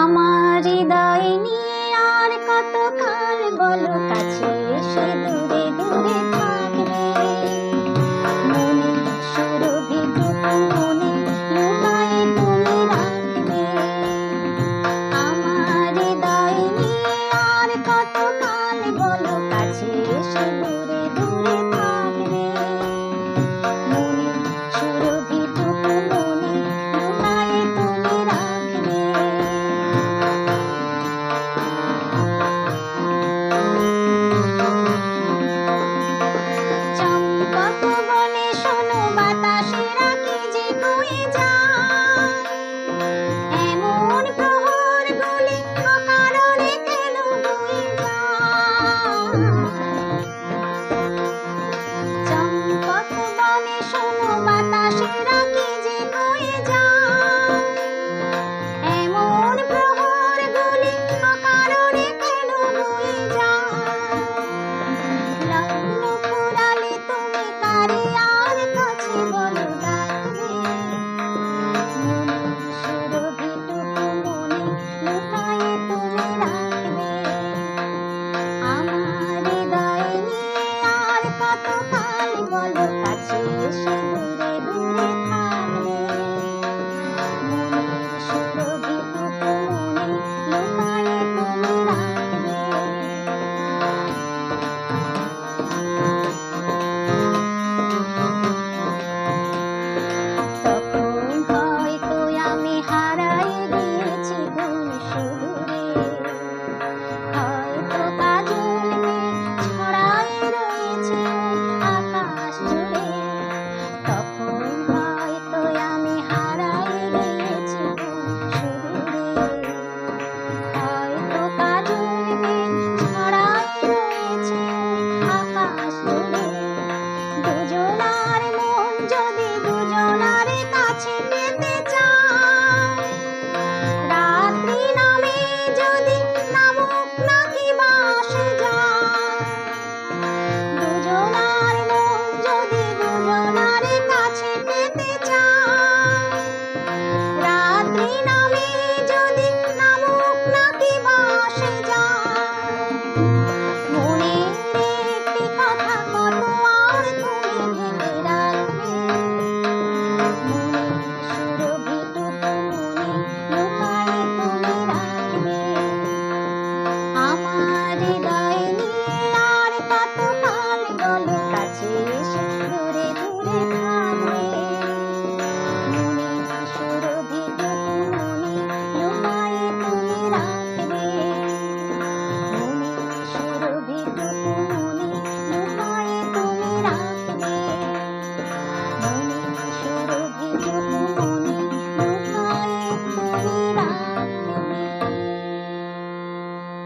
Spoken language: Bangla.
আমার হৃদয় নিয়ে আর কতকাল বলো কাছে সেদিন বাতাসেরা